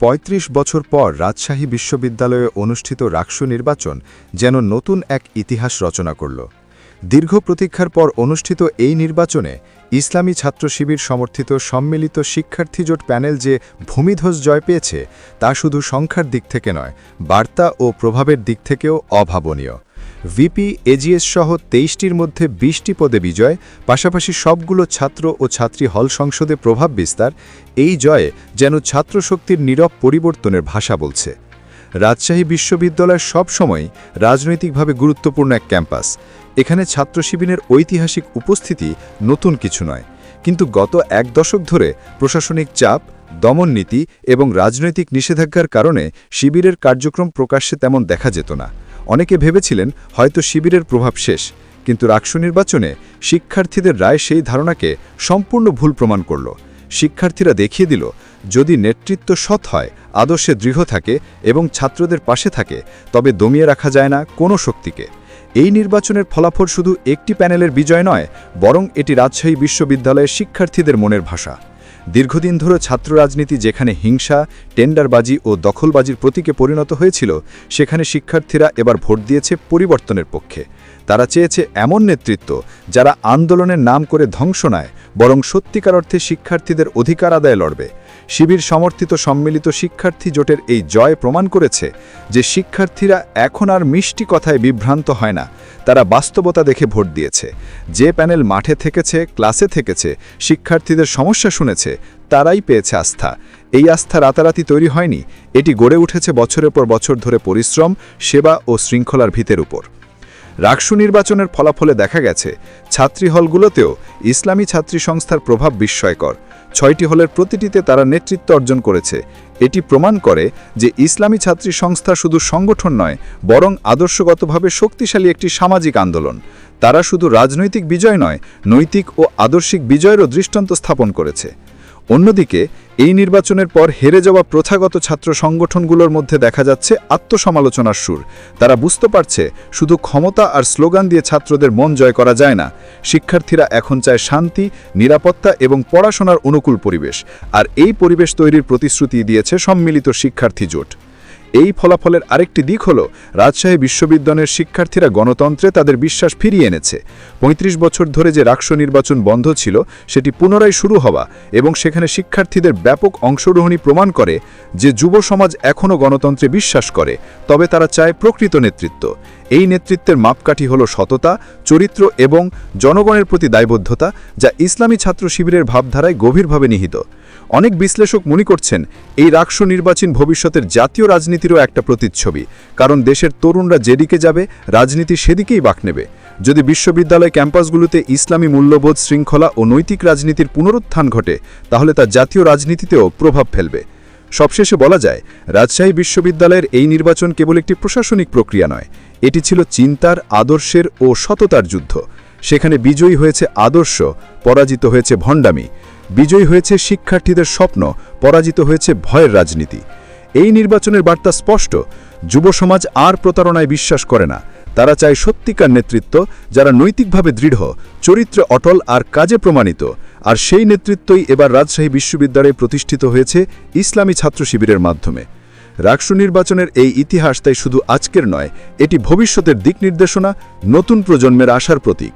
৩৫ বছর পর রাজশাহী বিশ্ববিদ্যালয়ে অনুষ্ঠিত রাক্সু নির্বাচন যেন নতুন এক ইতিহাস রচনা করল। দীর্ঘ প্রতীক্ষার পর অনুষ্ঠিত এই নির্বাচনে ইসলামী ছাত্র শিবির সমর্থিত সম্মিলিত শিক্ষার্থী জোট প্যানেল যে ভূমিধ্বজ জয় পেয়েছে, তা শুধু সংখ্যার দিক থেকে নয়, বার্তা ও প্রভাবের দিক থেকেও অভাবনীয়। ভিপি, এজিএস সহ তেইশটির মধ্যে বিশটি পদে বিজয়, পাশাপাশি সবগুলো ছাত্র ও ছাত্রী হল সংসদে প্রভাব বিস্তার, এই জয়ে যেন ছাত্রশক্তির নীরব পরিবর্তনের ভাষা বলছে। রাজশাহী বিশ্ববিদ্যালয় সবসময় রাজনৈতিকভাবে গুরুত্বপূর্ণ এক ক্যাম্পাস। এখানে ছাত্র শিবিরের ঐতিহাসিক উপস্থিতি নতুন কিছু নয়। কিন্তু গত এক দশক ধরে প্রশাসনিক চাপ, দমন নীতি এবং রাজনৈতিক নিষেধাজ্ঞার কারণে শিবিরের কার্যক্রম প্রকাশ্যে তেমন দেখা যেত না। অনেকে ভেবেছিলেন হয়তো শিবিরের প্রভাব শেষ, কিন্তু রাকসু নির্বাচনে শিক্ষার্থীদের রায় সেই ধারণাকে সম্পূর্ণ ভুল প্রমাণ করল। শিক্ষার্থীরা দেখিয়ে দিল, যদি নেতৃত্ব সৎ হয়, আদর্শে দৃঢ় থাকে এবং ছাত্রদের পাশে থাকে, তবে দমিয়ে রাখা যায় না কোনো শক্তিকে। এই নির্বাচনের ফলাফল শুধু একটি প্যানেলের বিজয় নয়, বরং এটি রাজশাহী বিশ্ববিদ্যালয়ের শিক্ষার্থীদের মনের ভাষা। দীর্ঘদিন ধরে ছাত্র রাজনীতি যেখানে হিংসা, টেন্ডারবাজি ও দখলবাজির প্রতীকে পরিণত হয়েছিল, সেখানে শিক্ষার্থীরা এবার ভোট দিয়েছে পরিবর্তনের পক্ষে। তারা চেয়েছে এমন নেতৃত্ব যারা আন্দোলনের নাম করে ধ্বংস নয়, বরং সত্যিকার অর্থে শিক্ষার্থীদের অধিকার আদায় লড়বে। শিবির সমর্থিত সম্মিলিত শিক্ষার্থী জোটের এই জয় প্রমাণ করেছে যে শিক্ষার্থীরা এখন আর মিষ্টি কথায় বিভ্রান্ত হয় না, তারা বাস্তবতা দেখে ভোট দিয়েছে। যে প্যানেল মাঠে থেকেছে, ক্লাসে থেকেছে, শিক্ষার্থীদের সমস্যা শুনেছে, তারাই পেয়েছে আস্থা। এই আস্থা রাতারাতি তৈরি হয়নি, এটি গড়ে উঠেছে বছরের পর বছর ধরে পরিশ্রম, সেবা ও শৃঙ্খলার ভিতের উপর। রাকসু নির্বাচনের ফলাফলে দেখা গেছে, ছাত্রী হলগুলোতেও ইসলামী ছাত্রী সংস্থার প্রভাব বিস্ময়কর। ছয়টি হলের প্রতিটিতে তারা নেতৃত্ব অর্জন করেছে। এটি প্রমাণ করে যে ইসলামী ছাত্রী সংস্থা শুধু সংগঠন নয়, বরং আদর্শগতভাবে শক্তিশালী একটি সামাজিক আন্দোলন। তারা শুধু রাজনৈতিক বিজয় নয়, নৈতিক ও আদর্শিক বিজয়েরও দৃষ্টান্ত স্থাপন করেছে। অন্যদিকে এই নির্বাচনের পর হেরে যাওয়া প্রথাগত ছাত্র সংগঠনগুলোর মধ্যে দেখা যাচ্ছে আত্মসমালোচনার সুর। তারা বুঝতে পারছে শুধু ক্ষমতা আর স্লোগান দিয়ে ছাত্রদের মন জয় করা যায় না। শিক্ষার্থীরা এখন চায় শান্তি, নিরাপত্তা এবং পড়াশোনার অনুকূল পরিবেশ। আর এই পরিবেশ তৈরির প্রতিশ্রুতি দিয়েছে সম্মিলিত শিক্ষার্থী জোট। এই ফলাফলের আরেকটি দিক হল, রাজশাহী বিশ্ববিদ্যালয়ের শিক্ষার্থীরা গণতন্ত্রে তাদের বিশ্বাস ফিরিয়ে এনেছে। ৩৫ বছর ধরে যে রাষ্ট্র নির্বাচন বন্ধ ছিল, সেটি পুনরায় শুরু হওয়া এবং সেখানে শিক্ষার্থীদের ব্যাপক অংশগ্রহণী প্রমাণ করে যে যুব সমাজ এখনও গণতন্ত্রে বিশ্বাস করে, তবে তারা চায় প্রকৃত নেতৃত্ব। এই নেতৃত্বের মাপকাঠি হল সততা, চরিত্র এবং জনগণের প্রতি দায়বদ্ধতা, যা ইসলামী ছাত্র শিবিরের ভাবধারায় গভীরভাবে নিহিত। অনেক বিশ্লেষক মনে করছেন, এই রাক্ষ নির্বাচন ভবিষ্যতের জাতীয় রাজনীতিরও একটা প্রতিচ্ছবি। কারণ দেশের তরুণরা যেদিকে যাবে, রাজনীতি সেদিকেই বাক নেবে। যদি বিশ্ববিদ্যালয় ক্যাম্পাসগুলোতে ইসলামী মূল্যবোধ শৃঙ্খলা ও নৈতিক রাজনীতির পুনরুত্থান ঘটে, তাহলে তা জাতীয় রাজনীতিতেও প্রভাব ফেলবে। সবশেষে বলা যায়, রাজশাহী বিশ্ববিদ্যালয়ের এই নির্বাচন কেবল একটি প্রশাসনিক প্রক্রিয়া নয়, এটি ছিল চিন্তার, আদর্শের ও সততার যুদ্ধ। সেখানে বিজয়ী হয়েছে আদর্শ, পরাজিত হয়েছে ভণ্ডামি। বিজয়ী হয়েছে শিক্ষার্থীদের স্বপ্ন, পরাজিত হয়েছে ভয়ের রাজনীতি। এই নির্বাচনের বার্তা স্পষ্ট, যুব সমাজ আর প্রতারণায় বিশ্বাস করে না। তারা চায় সত্যিকার নেতৃত্ব, যারা নৈতিকভাবে দৃঢ়, চরিত্রে অটল আর কাজে প্রমাণিত। আর সেই নেতৃত্বই এবার রাজশাহী বিশ্ববিদ্যালয়ে প্রতিষ্ঠিত হয়েছে ইসলামী ছাত্র শিবিরের মাধ্যমে। রাষ্ট্র নির্বাচনের এই ইতিহাস তাই শুধু আজকের নয়, এটি ভবিষ্যতের দিক নির্দেশনা, নতুন প্রজন্মের আশার প্রতীক।